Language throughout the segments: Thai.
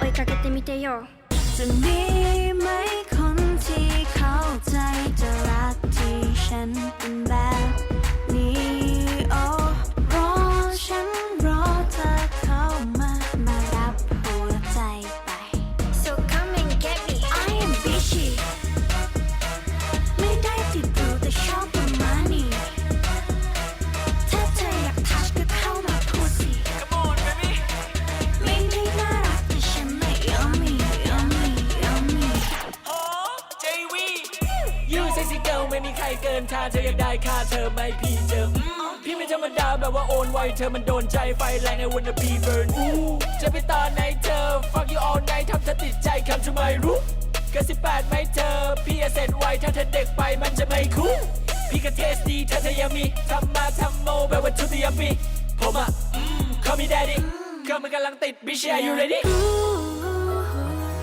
追いかけてみてよ จะมีไหมคนที่เข้าใจจะรักที่ฉันเป็นแบบ รเกินท่าเธออยากได้ค่าเธอไหม่พี่เจอพี่ไม่ธรรมดาแบบว่าโอนไวเธอมันโดนใจไฟแรง I wanna be burn อู้จะไปตอนไหนเธอ Fuck you all night ทำเธอติดใจ Come to my room ก็สิบแปดไหม่เธอ พี่จะเสร็จไวถ้าเธอเด็กไปมันจะไม่คุ้มพี่ก็เทสดีถ้าเธอยังมีทำมาทำโมแบบว่าชุดที่ยังมีผมอะอืม call me daddy ก็มันกำลังติด bitch are you ready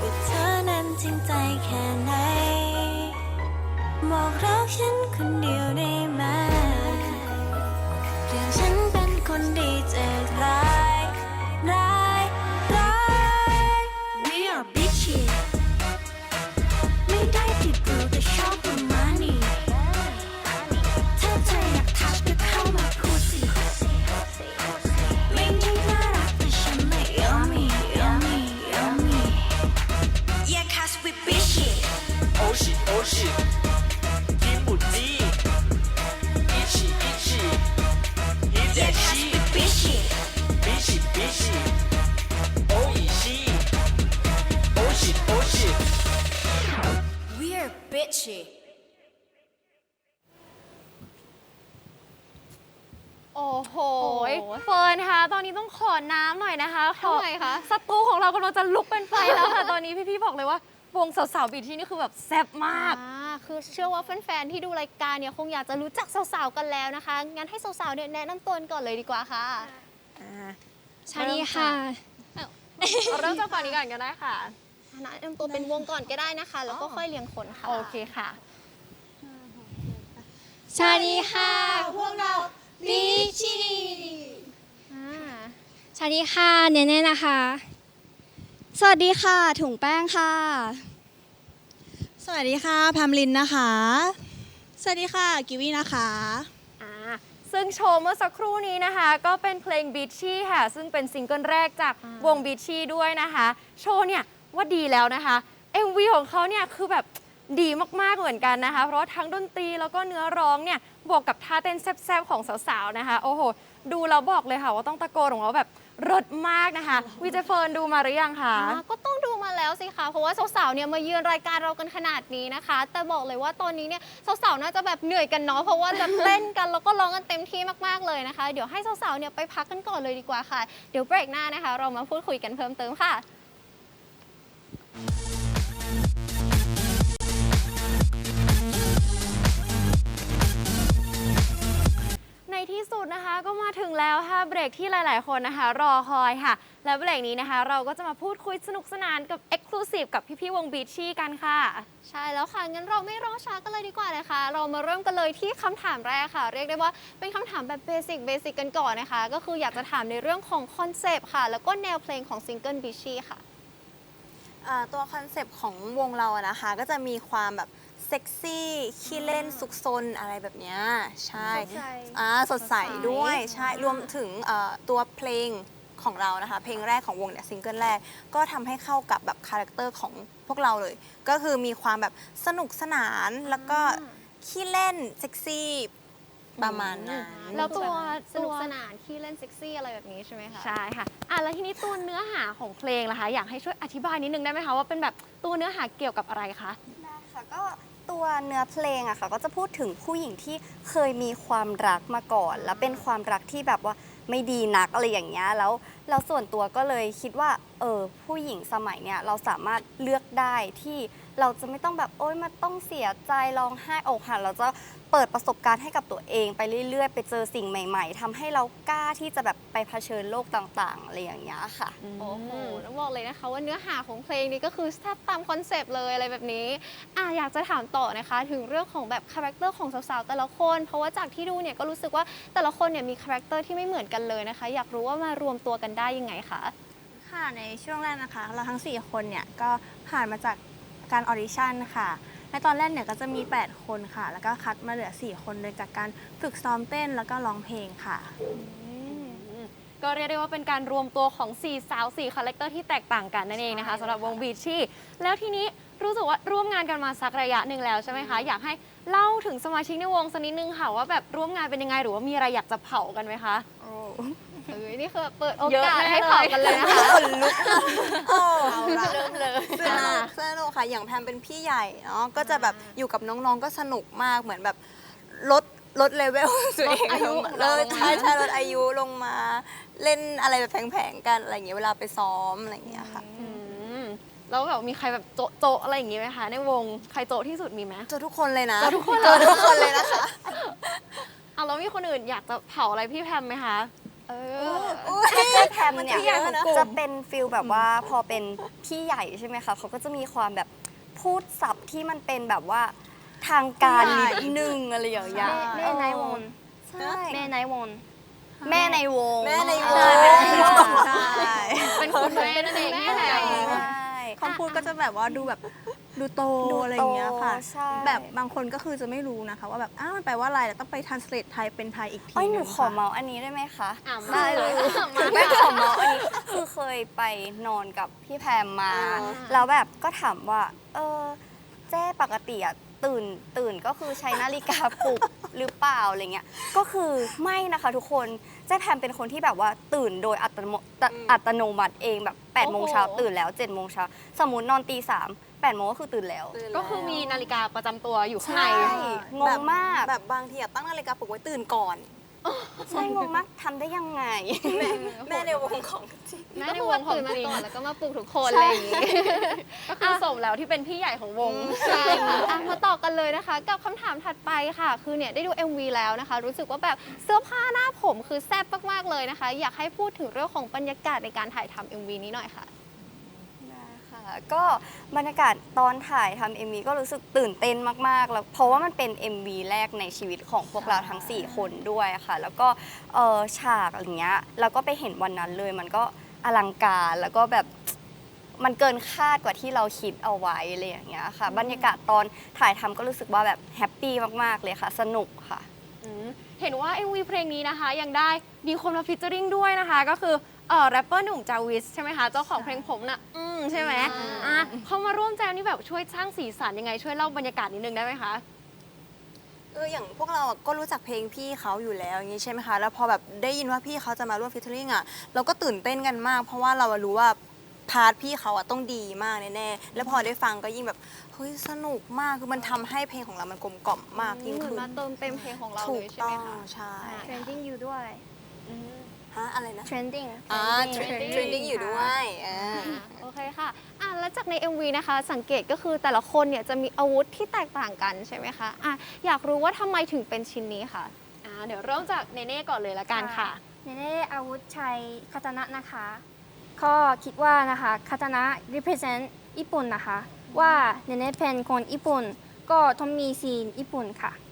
ว่าเธอนั้นจริงใจแค่ไหน บอกรักฉันคนเดียวได้ไหมเปลี่ยนฉันเป็นคนดีจากร้ายร้ กำลังจะลุกเป็นไฟแล้วค่ะ ตอนนี้พี่ๆบอกเลยว่าวงสาวๆบีที่นี่คือแบบแซ่บมาก อ่าคือเชื่อว่าแฟนๆ ที่ดูรายการเนี่ยคงอยากจะรู้จักสาวๆ กันแล้วนะคะ งั้นให้สาวๆ เนี่ยแนะนำตัวกันก่อนเลยดีกว่าค่ะสวัสดีค่ะ เอาเริ่มจากฝั่งนี้ก่อนก็ได้ค่ะ แนะนำตัวเป็นวงก่อนก็ได้นะคะ แล้วก็ค่อยเรียงคนค่ะ โอเคค่ะสวัสดีค่ะ พวกเราบีชีสวัสดีค่ะ เนเน่นะคะ สวัสดีค่ะ ถุงแป้งค่ะ สวัสดีค่ะแพมลินนะคะ สวัสดีค่ะ กิวีนะคะ อ่าซึ่งโชว์เมื่อสักครู่นี้นะคะ ก็เป็นเพลง b e a c h y ค่ะ ซึ่งเป็นซิงเกิลแรกจากวง b e a c h y ด้วยนะคะ โชว์เนี่ยว่าดีแล้วนะคะ MV ของเขาเนี่ยคือแบบดีมากๆเหมือนกันนะคะ เพราะว่าทั้งดนตรีแล้วก็เนื้อร้องเนี่ยบวกกับท่าเต้นแซ่บๆของสาวๆนะคะ โอ้โห ดูแล้วบอกเลยค่ะว่าต้องตะโกนของเขาแบบ รดมากนะคะวีเจเฟิร์นดูมาหรือยังคะ อ่าก็ต้องดูมาแล้วสิคะ เพราะว่าสาวๆ เนี่ยมาเยือนรายการเรากันขนาดนี้นะคะ แต่บอกเลยว่าตอนนี้เนี่ยสาวๆ น่าจะแบบเหนื่อยกันเนาะ เพราะว่าจะ เล่นกันแล้วก็ร้องกันเต็มที่มากๆ เลยนะคะ เดี๋ยวให้สาวๆ เนี่ยไปพักกันก่อนเลยดีกว่าค่ะ เดี๋ยวเบรกหน้านะคะ เรามาพูดคุยกันเพิ่มเติมค่ะ ที่สุดนะคะก็มาถึงแล้วค่ะเบรกที่หลาย ๆ คนนะคะ รอคอยค่ะ และเบรกนี้นะคะ เราก็จะมาพูดคุยสนุกสนานกับ Exclusive กับพี่ๆวงบีชี่กันค่ะ ใช่แล้วค่ะ งั้นเราไม่รอช้ากันเลยดีกว่านะคะ เรามาเริ่มกันเลยที่คำถามแรกค่ะ เรียกได้ว่าเป็นคำถามแบบเบสิกเบสิกกันก่อนนะคะ ก็คืออยากจะถามในเรื่องของคอนเซปต์ค่ะ แล้วก็แนวเพลงของซิงเกิลบิชชี่ค่ะอ่าตัวคอนเซปต์ของวงเราอะนะคะ ก็จะมีความแบบ เซ็กซี่ขี้เล่นซุกซนอะไรแบบเนี้ยใช่สดใส อ่าสดใสสดใสด้วยใช่อ่ารวมถึงเอ่อตัวเพลงของเรานะคะ เพลงแรกของวงเนี่ยซิงเกิลแรก ก็ทำให้เข้ากับแบบคาแรคเตอร์ของพวกเราเลย ก็คือมีความแบบสนุกสนานแล้วก็ขี้เล่นเซ็กซี่ประมาณนั้น แล้วตัวสนุกตัวสนานที่เล่นเซ็กซี่อะไรแบบนี้ใช่ไหมคะใช่ค่ะอะแล้วทีนี้ตัวเนื้อหาของเพลงล่ะคะ อยากให้ช่วยอธิบายนิดนึงได้ไหมคะว่าเป็นแบบตัวเนื้อหาเกี่ยวกับอะไรคะ ได้ค่ะก็ ตัวเนื้อเพลงอะค่ะ ก็จะพูดถึงผู้หญิงที่เคยมีความรักมาก่อน แล้วเป็นความรักที่แบบว่าไม่ดีนักอะไรอย่างเงี้ยแล้ว เราส่วนตัวก็เลยคิดว่าเออผู้หญิงสมัยเนี้ยเราสามารถเลือกได้ที่เราจะไม่ต้องแบบโอ๊ยมาต้องเสียใจร้องไห้อกหักเราจะเปิดประสบการณ์ให้กับตัวเองไปเรื่อยๆ ไปเจอสิ่งใหม่ๆทำให้เรากล้าที่จะแบบไปเผชิญโลกต่างๆอะไรอย่างเงี้ยค่ะ โอ้โหต้องบอกเลยนะคะว่าเนื้อหาของเพลงนี้ก็คือแทบตามคอนเซปต์เลยอะไรแบบนี้อะอยากจะถามต่อนะคะ ถึงเรื่องของแบบคาแรคเตอร์ของสาวๆแต่ละคน เพราะว่าจากที่ดูเนี่ยก็รู้สึกว่าแต่ละคนเนี่ยมีคาแรคเตอร์ที่ไม่เหมือนกันเลยนะคะ อยากรู้ว่ามารวมตัวกันได้ยังไงคะ ค่ะในช่วงแรกนะคะ เราทั้ง 4 คนเนี่ยก็ผ่านมาจากการออดิชั่นค่ะในตอนแรกเนี่ยก็จะมี 8 คนค่ะ แล้วก็คัดมาเหลือ 4 คนโดยจากการฝึกซ้อมเต้นแล้วก็ร้องเพลงค่ะ ก็เรียกได้ว่าเป็นการรวมตัวของ 4 สาว 4 คาแรคเตอร์ที่แตกต่างกันนั่นเองนะคะสำหรับวงบีชี่ แล้วทีนี้รู้สึกว่าร่วมงานกันมาสักระยะหนึ่งแล้วใช่ไหมคะ อยากให้เล่าถึงสมาชิกในวงสักนิดนึงค่ะว่าแบบร่วมงานเป็นยังไงหรือว่ามีอะไรอยากจะเผากันไหมคะ เอ้ยนี่คือเปิดโอเยอะกาสแน่ให้เลยเผากันเลยนะคะเอาละเริ่มเลยสนุกสนุกค่ะอย่างแพมเป็นพี่ใหญ่เนาะก็จะแบบอยู่กับน้องๆก็สนุกมากเหมือนแบบลดลดเลเวลตัวเองลดอายุลงของเลเรายลงมาใช่ใช่ลดอายุลงมาเล่นอะไรแบบแผลงๆกันอะไรอย่างเงี้ยเวลาไปซ้อมอะไรอย่างเงี้ยค่ะอืมแล้วแบบมีใครแบบโจะโจะอะไรอย่างงี้ไหมคะในวงใครโจะที่สุดมีไหมเจอทุกคนเลยนะเจอทุกคนเจอทุกคนเลยนะคะเอาแล้วมีคนอื่นอยากจะเผาอะไรพี่แพมไหมคะ เออเจ๊แพมเนี่ย จะเป็นฟิลแบบว่าพอเป็นพี่ใหญ่ใช่ไหมคะเขาก็จะมีความแบบพูดศัพท์ที่มันเป็นแบบว่าทางการนิดนึงอะไรอย่างเงี้ยแม่ในวงใช่แม่ในวงแม่ในวงแม่ในวงใช่แม่ในวงใช่เป็นคุณแม่นั่นเองแม่ในวงคำพูดก็จะแบบว่าดูแบบ ดูโตดูอะไรอย่างเงี้ยค่ะโตใช่ แบบบางคนก็คือจะไม่รู้นะคะ ว่าแบบอ้าวมันแปลว่าอะไรแล้วต้องไป translate ไทยเป็นไทยอีกทีเอ้ยหนูงขอค่ะเมาส์อันนี้ได้ไหมคะ อะได้เลยไม่ขอเมาส์อันนี้คือเคยไปนอนกับพี่แพมมาแล้วแบบก็ถามว่า เออเจ๊ปกติอะตื่นตื่นก็คือใช้นาฬิกาปลุกหรือเปล่าอะไรเงี้ยก็คือไม่นะคะทุกคนเจ๊แพมเป็นคนที่แบบว่าตื่นโดยอัตโนมตอัตโนมัติเองแบบ8ปดโมงเช้าโอ้โห ตื่นแล้ว7จ็ดโมงเช้าสมมตินอนตีสาม แปดโมงก็คือตื่นแล้วก็คือมีนาฬิกาประจำตัวอยู่ข้างใน ใช่ งงมาก แบบบางทีอะตั้งนาฬิกาปลุกไว้ตื่นก่อน ใช่งงมากทำได้ยังไง แม่แม่ในวงของจริงแม่ก็ในคือวว่างของตื่นมาจริงก่อนแล้วก็มาปลุกทุกคนอะไรอย่างงี้ก็คือสมแล้วที่เป็นพี่ใหญ่ของวง ใช่ค่ะอะมาต่อกันเลยนะคะ กับคำถามถัดไปค่ะ คือเนี่ยได้ดู MV แล้วนะคะ รู้สึกว่าแบบเสื้อผ้าหน้าผมคือแซ่บมากๆเลยนะคะ อยากให้พูดถึงเรื่องของบรรยากาศในการถ่ายทำ MV นี้หน่อยค่ะได้ค่ะ ก็บรรยากาศตอนถ่ายทำ MV ก็รู้สึกตื่นเต้นมากๆแล้วเพราะว่ามันเป็น MV แรกในชีวิตของพวกเราทั้ง 4 คนด้วยค่ะ แล้วก็เอ่อฉากอะไรเงี้ยแล้วก็ไปเห็นวันนั้นเลย มันก็อลังการแล้วก็แบบมันเกินคาดกว่าที่เราคิดเอาไว้อะไรอย่างเงี้ยค่ะ บรรยากาศตอนถ่ายทำก็รู้สึกว่าแบบแฮปปี้มากๆเลยค่ะ สนุกค่ะ อืมเห็นว่า MV เพลงนี้นะคะยังได้มีคนมาฟิชเจอริงด้วยนะคะ ก็คือ เอ่อแรปเปอร์หนุ่มจาวิสใช่ไหมคะเจ้าของเพลงผมน่ะอืมใช่ไหมอะเขามาร่วมแจมนี่แบบช่วยสร้างสีสันยังไงช่วยเล่าบรรยากาศนิดนึงได้ไหมคะ เอออย่างพวกเราอะก็รู้จักเพลงพี่เขาอยู่แล้วอย่างนี้ใช่ไหมคะ แล้วพอแบบได้ยินว่าพี่เขาจะมาร่วมฟิชเชอริงอะเราก็ตื่นเต้นกันมาก เพราะว่าเราอะรู้ว่าพาร์ทพี่เขาอะต้องดีมากแน่ๆแล้วพอได้ฟังก็ยิ่งแบบเฮ้ยสนุกมากคือมันทำให้เพลงของเรามันกลมกล่อมมากยิ่งเหมือนขึ้นมาเติมเต็มเพลงของเราถูเลกยใช่ไหต้มองคะใช่ trending อยู่ด้วย ฮะอะไรนะ trending อ่า trending trending อยู่ด้วยอ่าอะโอเคค่ะอะ แล้วจากใน MV นะคะ สังเกตก็คือแต่ละคนเนี่ยจะมีอาวุธที่แตกต่างกันใช่ไหมคะอะอยากรู้ว่าทำไมถึงเป็นชิ้นนี้ค่ะ อ่าเดี๋ยวเริ่มจากเนเน่ก่อนเลยละกันค่ะ เนเน่อาวุธใช้คาตานะนะคะ ก็คิดว่านะคะคาตานะ represent ญี่ปุ่นนะคะ ว่าเนเน่เป็นคนญี่ปุ่น ก็ต้องมีซีนญี่ปุ่นค่ะอืมโอเคค่ะ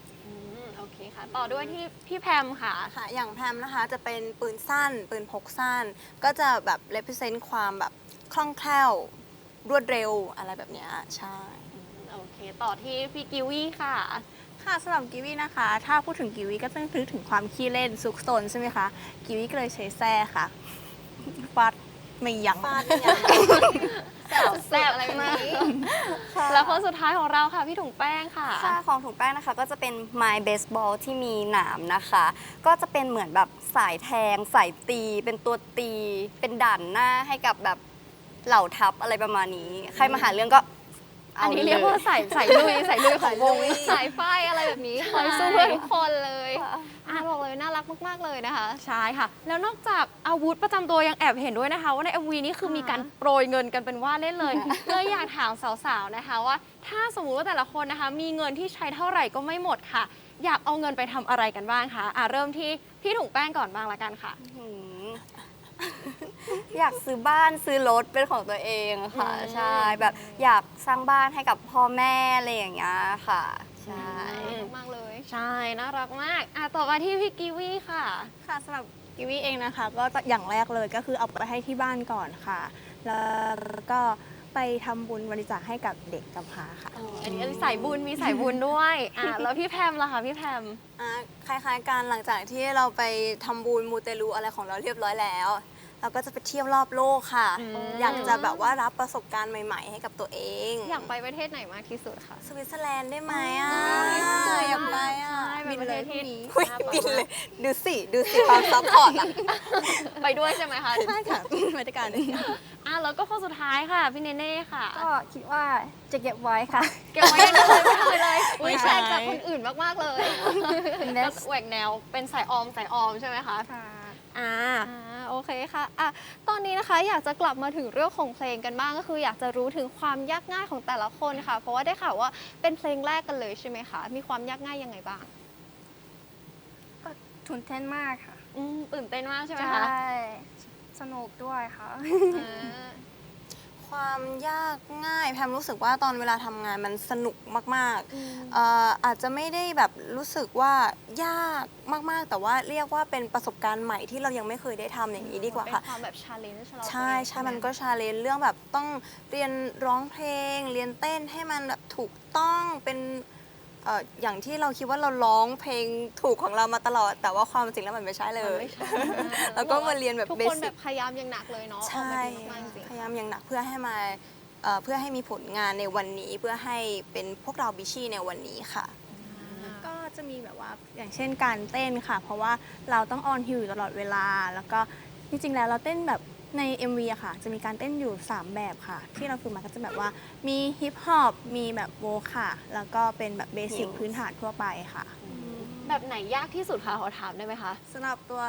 ต่อด้วยที่พี่แพมค่ะ ค่ะ อย่างแพมนะคะจะเป็นปืนสั้น ปืนพกสั้น ก็จะแบบ represent ความแบบคล่องแคล่ว รวดเร็วอะไรแบบเนี้ยใช่ โอเค ต่อที่พี่กิวี่ค่ะ ค่ะสำหรับกิวีนะคะ ถ้าพูดถึงกิวีก็ต้องนึกถึงความขี้เล่นซุกซนใช่ไหมคะ กิวีก็เลยใช้แส้ค่ะฟาด ไม่ยั้ง ฟาดเนี่ยแซ่บแซ่บอะไรแบบนี้แล้วคนสุดท้ายของเราค่ะพี่ถุงแป้งค่ะ ค่าของถุงแป้งนะคะก็จะเป็นไม้เบสบอลที่มีหนามนะคะ ก็จะเป็นเหมือนแบบสายแทง สายตี เป็นตัวตี เป็นด่านหน้าให้กับแบบเหล่าทัพอะไรประมาณนี้ ใครมาหาเรื่องก็ อันนี้เรียกว่าใส่ใส่ลุยใส่ลุยของวงสายไฟอะไรแบบนี้คอยสู้เพื่อทุกคนเลยอะบอกเลยน่ารักมากๆเลยนะคะ ใช่ค่ะ แล้วนอกจากอาวุธประจำตัวยังแอบเห็นด้วยนะคะ ว่าใน MV นี้คือมีการโปรยเงินกันเป็นว่าเล่นเลยเลยอยากถามสาวๆนะคะว่า ถ้าสมมุติว่าแต่ละคนนะคะ มีเงินที่ใช้เท่าไหร่ก็ไม่หมดค่ะ อยากเอาเงินไปทำอะไรกันบ้างคะอะเริ่มที่พี่ถุงแป้งก่อนบ้างละกันค่ะหืม อยากซื้อบ้านซื้อรถเป็นของตัวเองค่ะอืม ใช่แบบอยากสร้างบ้านให้กับพ่อแม่อะไรอย่างเงี้ยค่ะใช่มากๆเลย ใช่น่ารักมากอะต่อมาที่พี่กิวี่ค่ะ ค่ะสำหรับกิวีเองนะคะ ก็อย่างแรกเลยก็คือเอาไปให้ที่บ้านก่อนค่ะ แล้วก็ไปทำบุญบริจาคให้กับเด็กกำพร้าค่ะ อันนี้สายบุญมีสายบุญด้วยอะแล้วพี่แพมล่ะคะพี่แพม อะคล้ายๆกันหลังจากที่เราไปทำบุญมูเตลูอะไรของเราเรียบร้อยแล้ว เราก็จะไปเที่ยวรอบโลกค่ะอืมอยากจะแบบว่ารับประสบการณ์ใหม่ ๆ ให้กับตัวเองอยากไปประเทศไหนมากที่สุดคะสวิตเซอร์แลนด์ได้ไหมอะอยากไปอะบินเลยที่อุ๊ยบินเลยดูสิดูสิความซัพพอร์ตอะไปด้วยใช่ไหมคะใช่ค่ะบรรยากาศอะแล้วก็คนสุดท้ายค่ะพี่เนเน่ค่ะ ก็คิดว่าจะเก็บไว้ค่ะ เก็บไว้เลยไม่ทำเลยอุ้ยไม่แปลใช่กจากคนอื่นมากๆเลยก็แหวกแนวเป็นสายออมสายออมใช่ไหมคะค่ะอ่าอ่า โอเคค่ะอะ ตอนนี้นะคะอยากจะกลับมาถึงเรื่องของเพลงกันบ้างก็คือ อยากจะรู้ถึงความยากง่ายของแต่ละคนค่ะ เพราะว่าได้ข่าวว่าเป็นเพลงแรกกันเลยใช่ไหมคะมีความยากง่ายยังไงบ้างก็ทุนเต้นมากค่ะ อืมตื่นเต้นมากใช่ไหมใช่คะ สนุกด้วยค่ะอ่า ความยากง่ายแพมรู้สึกว่าตอนเวลาทำงานมันสนุกมากๆเอ่ออาจจะไม่ได้แบบรู้สึกว่ายากมากๆ แต่ว่าเรียกว่าเป็นประสบการณ์ใหม่ที่เรายังไม่เคยได้ทำอย่างนี้ดีกว่าค่ะ เป็นความแบบชาเลนจ์เราใช่เองใช่ไหมันก็ชาเลนจ์เรื่องแบบต้องเรียนร้องเพลง เรียนเต้นให้มันแบบถูกต้องเป็น เอ่ออย่างที่เราคิดว่าเราร้องเพลงถูกของเรามาตลอด แต่ว่าความจริงแล้วมันไม่ใช่เลย แล้วก็มาเรียนแบบทุกเบคนสิ แบกบพยายามอย่างหนักเลยเนาะออกใช่ มาดีมากๆจริงพยายามอย่างหนักเพื่อให้มาเอ่อเพื่อให้มีผลงานในวันนี้เพื่อให้เป็นพวกเราบิชี่ในวันนี้ค่ะ ก็จะมีแบบว่าอย่างเช่นการเต้นค่ะ เพราะว่าเราต้องออนฮิวอยู่ตลอดเวลา แล้วก็จริงๆแล้วเราเต้นแบบ ใน MV อะค่ะ จะมีการเต้นอยู่ 3 แบบค่ะ ที่เราฝึกมาก็จะแบบว่ามีฮิปฮอปมีแบบโวค่ะ แล้วก็เป็นแบบเบสิก Heels พื้นฐานทั่วไปค่ะ แบบไหนยากที่สุดคะขอถามได้ไหมคะสำหรับตัว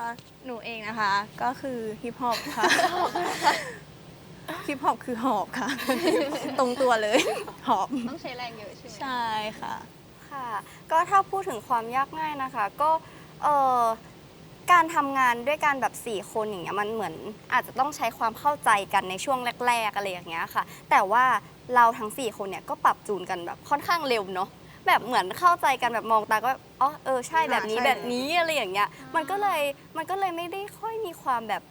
หนูเองนะคะ ก็คือฮิปฮอปค่ะฮิปฮอปคือหอบค่ะ ตรงตัวเลยหอบๆต้องใช้แรงเยอะใช่ไหมใช่ค่ะค่ะ ก็ถ้าพูดถึงความยากง่ายนะคะ ก็เอ่อ การทำงานด้วยกันแบบ 4 คนอย่างเงี้ยมันเหมือนอาจจะต้องใช้ความเข้าใจกันในช่วงแรก ๆ อะไรอย่างเงี้ยค่ะ แต่ว่าเราทั้ง 4 คนเนี่ยก็ปรับจูนกันแบบค่อนข้างเร็วเนาะแบบเหมือนเข้าใจกันแบบมองตาก็อ๋อเออใช่แบบนี้ใช่ แบบนี้อะไรอย่างเงี้ยมันก็เลยมันก็เลยไม่ได้ค่อยมีความแบบ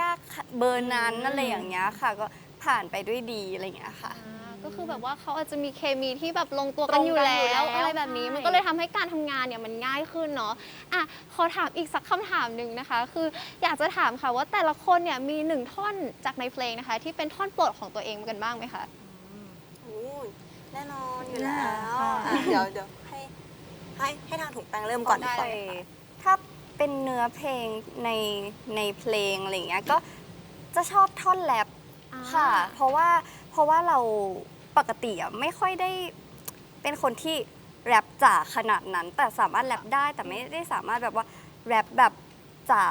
ยากเบอร์นั้นอะไรอย่างเงี้ยค่ะ ก็ผ่านไปด้วยดีอะไรอย่างเงี้ยค่ะอ่า ก็คือแบบว่าเขาอาจจะมีเคมีที่แบบลงตัวตกัรนงอยู่กันแล้อยู่แล้ววอะไรแบบนี้ ใช่ มันก็เลยทำให้การทำงานเนี่ยมันง่ายขึ้นเนาะอะขอถามอีกสักคำถามหนึ่งนะคะ คืออยากจะถามค่ะว่าแต่ละคนเนี่ยมีหนึ่งท่อนจากในเพลงนะคะ ที่เป็นท่อนโปรดของตัวเองกันบ้างไหมคะ โอ้ยแน่นอนอยู่แล้วค่ะอะเดี๋ยวเดี๋ยวให้ให้ให้ทางถุงแป้งเริ่มก่อนดีกว่าถ้าเป็นเนื้อเพลงในในเพลงอะไรอย่างเงี้ยก็จะชอบท่อนแรปอ่าค่ะ เพราะว่าเพ ราะว่าเราปกติอะไม่ค่อยได้เป็นคนที่แรปจ๋าขนาดนั้น แต่สามารถแรปได้แต่ไม่ได้สามารถแบบว่าแรปแบบจ๋า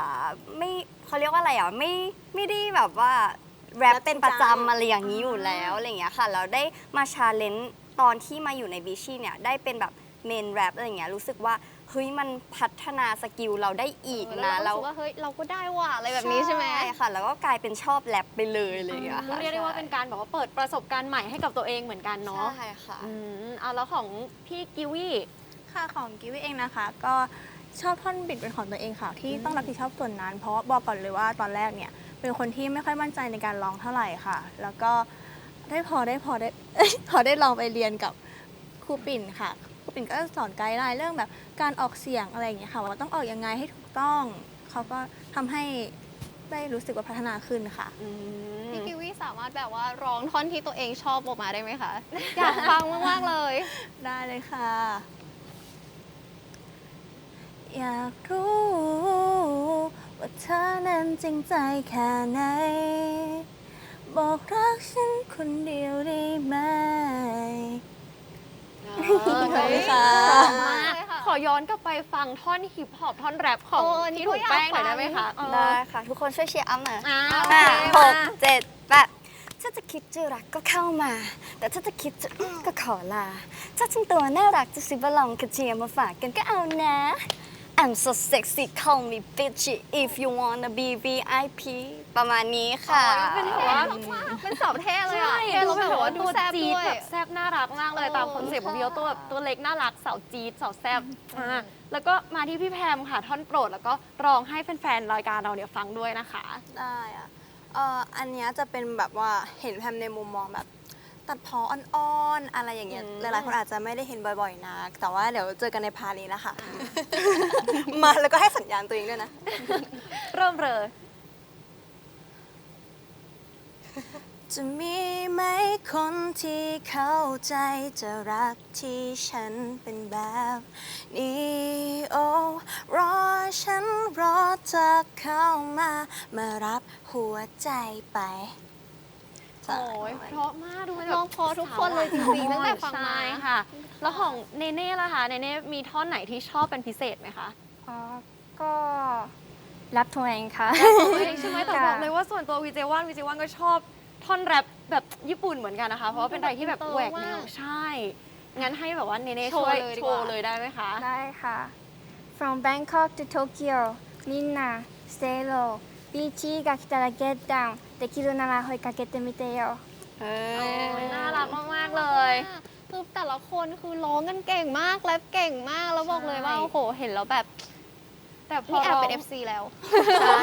ไม่เขาเรียกว่าอะไรอะไม่ไม่ได้แบบว่าแรปเป็นประจำอะไรอย่างนี้อยู่แล้วอะไรอย่างเงี้ยค่ะแล้วได้มาชาเลนจ์ตอนที่มาอยู่ในบิชี่เนี่ยได้เป็นแบบเมนแรปอะไรอย่างเงี้ยรู้สึกว่า เฮ้ยมันพัฒนาสกิลเราได้อีกเออนะแล้วเรารู้สึกว่าเฮ้ยเราก็ได้ว่ะอะไรแบบนี้ใช่ไหมค่ะ แล้วก็กลายเป็นชอบแรปไปเลยอะไรอย่างเงี้ยค่ะเรียกได้ว่าเป็นการแบบว่าเปิดประสบการณ์ใหม่ให้กับตัวเองเหมือนกันเนาะใช่ค่ะอืมเอาแล้วของพี่กิวี่ค่ะของกิวี่เองนะคะ ก็ชอบท่อนบิดเป็นของตัวเองค่ะ ที่ต้องรับผิดชอบส่วนนั้น เพราะว่าบอกก่อนเลยว่าตอนแรกเนี่ย เป็นคนที่ไม่ค่อยมั่นใจในการร้องเท่าไหร่ค่ะ แล้วก็ได้พอได้พอได้พอได้ลองไปเรียนกับครูปิ่นค่ะครู ปิ่นก็สอนไกด์ไลน์เรื่องแบบการออกเสียงอะไรอย่างเงี้ยค่ะว่าต้องออกยังไงให้ถูกต้อง เขาก็ทำให้ได้รู้สึกว่าพัฒนาขึ้นค่ะ อืมพี่กิวี่สามารถแบบว่าร้องท่อนที่ตัวเองชอบออกมาได้ไหมคะ อยากฟังมาก ๆ เลย ได้เลยค่ะ อยากรู้ ว่าเธอนั้นจริงใจแค่ไหน บอกรักฉันคนเดียวได้ไหมข อบคุณค่ะมาก ขอย้อนกลับไปฟังท่อนฮิปฮอปท่อนแรปของโอ้นี่พี่ถูกแป้งหน่อยได้ไหมคะเออ ได้ค่ะ ทุกคนช่วยเชียร์อัพหน่อยอ่าห้าโอเคหกมา เจ็ดแปดถ้าจะคิดจะรักก็เข้ามา แต่ถ้าจะคิดจะอื้อก็ขอลา ถ้าฉันตัวน่ารักจะซื้อบะลองกระเทียมมาฝากกันก็เอานะ I'm so sexy call me bitchy if you wanna be VIP ประมาณนี้ค่ะ เป็นแบบว่าเป็นสาวเท่เลยอะใช่เท่ดูแล้วแบแบบบว่าว่าดูดูแซ่บจี๊ดด้วยแบบแซ่บน่ารักมากเลยโอ้ตามคอนเซ็ปต์ของพี่โอตัวแบบตัวเล็กน่ารักสาวจี๊ดสาวแซ่บอ่าแล้วก็มาที่พี่แพมค่ะท่อนโปรด แล้วก็ร้องให้แฟนๆรายการเราเนี่ยฟังด้วยนะคะ ได้อะเอ่ออันเนี้ยจะเป็นแบบว่าเห็นแพมในมุมมองแบบ ตัดพออ่อนๆอะไรอย่างเงี้ยอืมหลายๆคนอาจจะไม่ได้เห็นบ่อยๆนะแต่ว่าเดี๋ยวเจอกันในพาร์ทนี้นะคะ มาแล้วก็ให้สัญญาณตัวเองด้วยนะ เริ่มเลย จะมีไหมคนที่เข้าใจจะรักที่ฉันเป็นแบบนี้โอ้รอฉันรอเธอเข้ามา มารับหัวใจไป โอ้ยเพราะมากดูมันน้องเพอทุกคนเลยจริงๆตั้งแต่ฟังมาค่ะ แล้วของเนเน่ล่ะคะเนเน่มีท่อนไหนที่ชอบเป็นพิเศษไหมคะอ๋อก็รับทวงค่ะ ตัวเองใช่ไหมแต่บอกเลยว่าส่วนตัววีเจวันวีเจวันก็ชอบท่อนแรปแบบญี่ปุ่นเหมือนกันนะคะ เพราะว่าเป็นอะไรที่แบบแหวกแนวใช่ งั้นให้แบบว่าเนเน่โช่ว์ยเลยโชว์เลยได้ไหมคะ ได้ค่ะ from Bangkok to Tokyo Minna stay low ビーチが来たら get down できるなら声かけてみてよ โอ้ยน่ารักมากๆเลย คือแต่ละคนคือร้องกันเก่งมากแรปเก่งมาก แล้วบอกเลยว่า ใช่ โอ้โห เห็นแล้วแบบ แต่พอ นี่แอบเป็น ร้ง FC แล้ว ใช่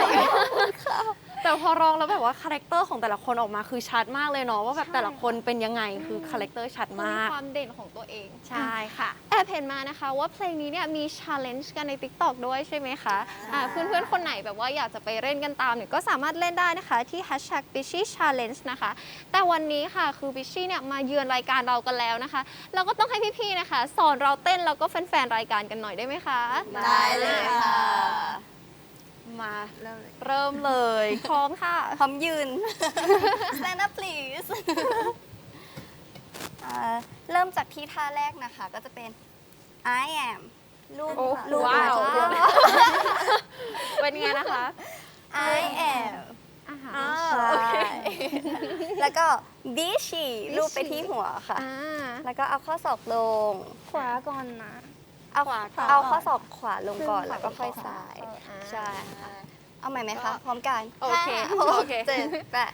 แต่พอร้องแล้วแบบว่าคาแรคเตอร์ของแต่ละคนออกมาคือชัดมากเลยเนาะว่าแบบแต่ละคนเป็นยังไงคือคาแรคเตอร์ชัดมีมากความเด่นของตัวเองใช่ค่ะแอบเห็นมานะคะว่าเพลงนี้เนี่ยมี challenge กันใน TikTok ด้วยใช่ไหมคะอ่าเพื่อนๆ คนไหนแบบว่าอยากจะไปเล่นกันตามเนี่ยก็สามารถเล่นได้นะคะที่ hashtag b i s h y challenge นะคะ แต่วันนี้ค่ะคือ b i s h y เนี่ยมาเยือนรายการเรากันแล้วนะคะ เราก็ต้องให้พี่ๆนะคะ สอนเราเต้นแล้วก็แฟนๆรายการกันหน่อยได้ไหมคะ ได้เลยค่ะ มาเริ่มเลยพร้อมค่ะพร้อมยืน stand up please อ่าเริ่มจากที่ท่าแรกนะคะ ก็จะเป็น I am รูปโอ้รูปว้าวรูปเป็นไงนะคะ I am อาหาร ใช่แล้วก็ Bishi รูปไปที่หัวค่ะ อ่าแล้วก็เอาข้อศอกลง ขวาก่อนนะ เอาขวาก่อน เอาข้อศอกขวาลงก่อนขึ้นแล้วก็ขวาค่อยลงซ้ายอ่าใช่ค่ะ เอาใหม่ไหมคะ พร้อมกันโอเคห้าหโอกเค เจ็ดแปด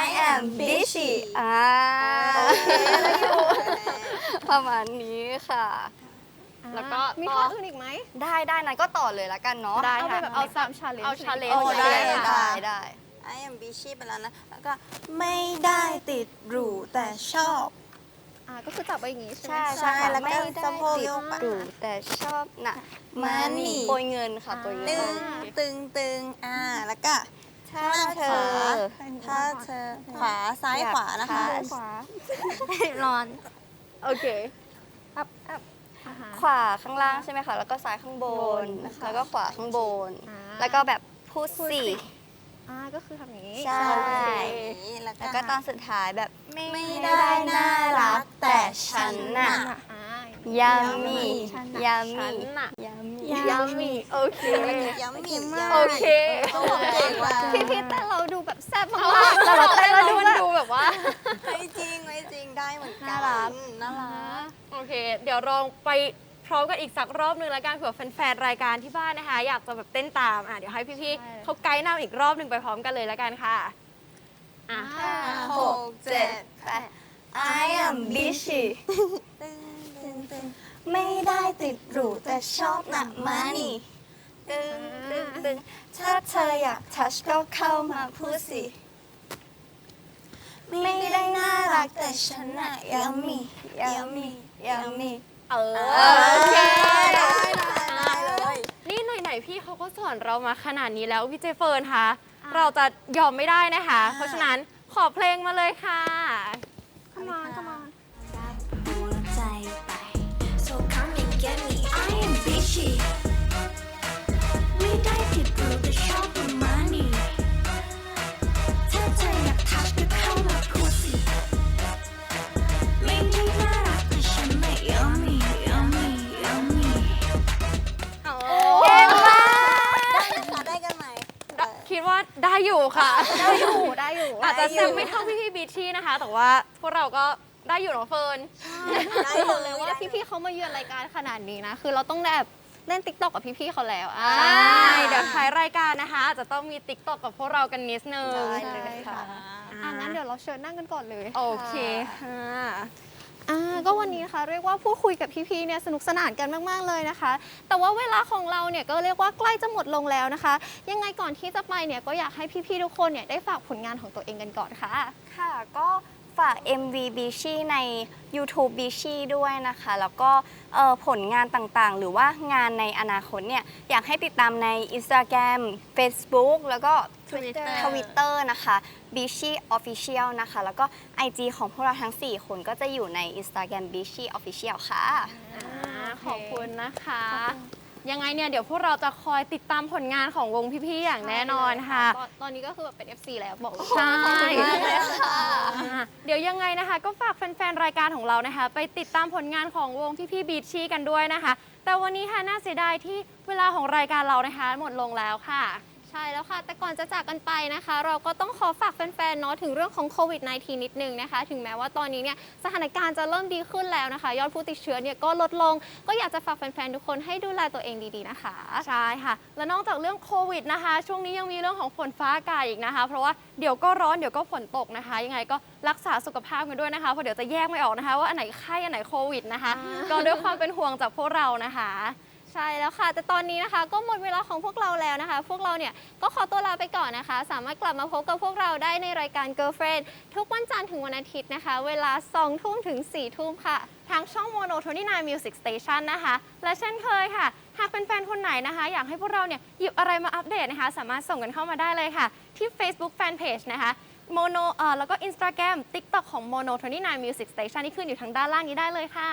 I am Bishi อ่าประมาณนี้ค่ะ แล้วก็มีต่ท่ออนอื่นอีกไหม ได้ได้นั้นก็ต่อเลยละกันเนาะได้เอาไปค่ะ แบบเอาสาม challenge เอา challenge โอ้ได้เลยได้ค่ะ ได้ I am Bishi ไปแล้วนะ แล้วก็ไม่ได้ติดหรูแต่ชอบ อ่าก็คือจับไปอย่างงี้ใช่ไหมใช่ใช่ค่ะแล้วก็ไม่ได้สะโพกติยดกไปดูแต่ชอบน่ะ Money โปรยเงินค่ะโปรยเงิตึนงตึงตึงอ่าแล้วก็ถ้าเธอ ถ้าเธอขวาซ้ายขวานะคะอยากขวาร้อน โอเคอัพอัพขวาข้างล่างใช่ไหมคะ แล้วก็ซ้ายข้างบนแล้วก็ขวาข้างบน อ่า แล้วก็แบบพูดสิ อ่าก็คือทำอย่างนี้ใช่แล้วแล้วก็ก็ตอนสุดท้ายแบบไม่ได้น่ารักแต่ฉันน่ะอ่ายามียาฉัมีนน่ะยามียามีโอเค ย้ำอีกโอเค เขาบอกเก่งว่ะพี่พีทแต่เราดูแบบแซ่บมากแต่เราเต้นแล้วดูมันดูแบบว่า ไม่จริงไม่จริงได้เหมือนกัน น่ารัก น่ารัก โอเค เดี๋ยวลองไป พร้อมกันอีกสักรอบหนึ่งแล้วกันเผื่อแฟนๆรายการที่บ้านนะคะ อยากจะแบบเต้นตามอะเดี๋ยวให้พี่ๆเขาไกด์นำอีกรอบหนึ่งไปพร้อมกันเลยแล้วกันค่ะอะหกเจ็ดแปด I am Bishi ไม่ได้ติดหรูแต่ชอบหนักมานี่ตึงตึงตึงถ้าเธออยากทัชก็เข้ามาพูดสิ ไม่ได้น่ารักแต่ฉันอะยามียามียามี เออโอเคได้ได้เลยนี่ไหนๆพี่เขาก็สอนเรามาขนาดนี้แล้วพี่เจเฟิร์นคะเราจะยอมไม่ได้นะคะ เพราะฉะนั้นขอเพลงมาเลยค่ะ อยู่ค่ะ ได้อยู่ได้อยู่อาจจะแซมไม่เท่าพี่พี่บีชี่นะคะ แต่ว่าพวกเราก็ได้อยู่เน้องเฟิร์น ได้คือเลบอกเลยยว่าพี่ๆเขามาเยือนรายการขนาดนี้นะ คือเราต้องแบบเล่นติ๊กต็อกกับพี่ๆเขาแล้วอ่า ใช่ เดี๋ยวท้ายรายการนะคะอาจจะต้องมีติ๊กต็อกกับพวกเรากันนิดนึงได้เลยค่ะ อะงั้นเดี๋ยวเราเชิญนั่งกันก่อนเลย โอเคค่ะ อ่าก็วันนี้นะคะเรียกว่าพูดคุยกับพี่ๆเนี่ยสนุกสนานกันมากๆเลยนะคะ แต่ว่าเวลาของเราเนี่ยก็เรียกว่าใกล้จะหมดลงแล้วนะคะ ยังไงก่อนที่จะไปเนี่ยก็อยากให้พี่ๆทุกคนเนี่ยได้ฝากผลงานของตัวเองกันก่อนค่ะ ค่ะก็ ฝาก MV b i s h y ใน YouTube b i s h y ด้วยนะคะ แล้วก็เอ่อผลงานต่างๆ หรือว่างานในอนาคตเนี่ย อยากให้ติดตามใน Instagram Facebook แล้วก็ Twitter Twitter นะคะ b i s h y Official นะคะ แล้วก็ IG ของพวกเราทั้ง 4 คนก็จะอยู่ใน Instagram b i s h y Official ค่ะอ่าขอบคุณนะคะ ยังไงเนี่ยเดี๋ยวพวกเราจะคอยติดตามผลงานของวงพี่ๆอย่างแน่นอนค่ะตอนตอนนี้ก็คือแบบเป็น FC แล้วบอกเลยใช่ ขอบคุณมากเลยค่ะ อ่าเดี๋ยวยังไงนะคะ ก็ฝากแฟนๆ รายการของเรานะคะ ไปติดตามผลงานของวงพี่ๆบีชีกันด้วยนะคะ แต่วันนี้ค่ะน่าเสียดายที่เวลาของรายการเรานะคะ หมดลงแล้วค่ะใช่แล้วค่ะ แต่ก่อนจะจากกันไปนะคะ เราก็ต้องขอฝากแฟนๆเนาะถึงเรื่องของโควิด -19 นิดนึงนะคะ ถึงแม้ว่าตอนนี้เนี่ยสถานการณ์จะเริ่มดีขึ้นแล้วนะคะ ยอดผู้ติดเชื้อเนี่ยก็ลดลง ก็อยากจะฝากแฟนๆทุกคนให้ดูแลตัวเองดีๆนะคะ ใช่ค่ะ และนอกจากเรื่องโควิดนะคะ ช่วงนี้ยังมีเรื่องของฝนฟ้าอากาศอีกนะคะ เพราะว่าเดี๋ยวก็ร้อนเดี๋ยวก็ฝนตกนะคะ ยังไงก็รักษาสุขภาพกันด้วยนะคะเพราะเดี๋ยวจะแยกไม่ออกนะคะ ว่าอันไหนไข้อันไหนโควิดนะคะ ก็ด้วยความเป็นห่วงจากพวกเรานะคะ ใช่แล้วค่ะ แต่ตอนนี้นะคะก็หมดเวลาของพวกเราแล้วนะคะ พวกเราเนี่ยก็ขอตัวลาไปก่อนนะคะ สามารถกลับมาพบกับพวกเราได้ในรายการ Girlfriend ทุกวันจันทร์ถึงวันอาทิตย์นะคะ เวลา 2 ทุ่มถึง 4 ทุ่มค่ะ ทางช่อง Mono 29 Music Station นะคะ และเช่นเคยค่ะ หากเป็นแฟนคนไหนนะคะ อยากให้พวกเราเนี่ยหยิบอะไรมาอัปเดตนะคะ สามารถส่งกันเข้ามาได้เลยค่ะ ที่ Facebook Fanpage นะคะ Mono เอ่อแล้วก็ Instagram TikTok ของ Mono 29 Music Station ที่ขึ้นอยู่ทางด้านล่างนี้ได้เลยค่ะ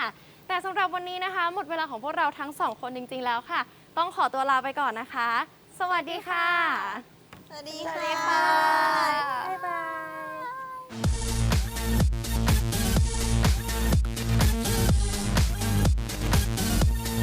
แต่สำหรับวันนี้นะคะ หมดเวลาของพวกเราทั้งสองคนจริง ๆ แล้วค่ะ ต้องขอตัวลาไปก่อนนะคะ สวัสดีค่ะ สวัสดีค่ะ บ๊ายบาย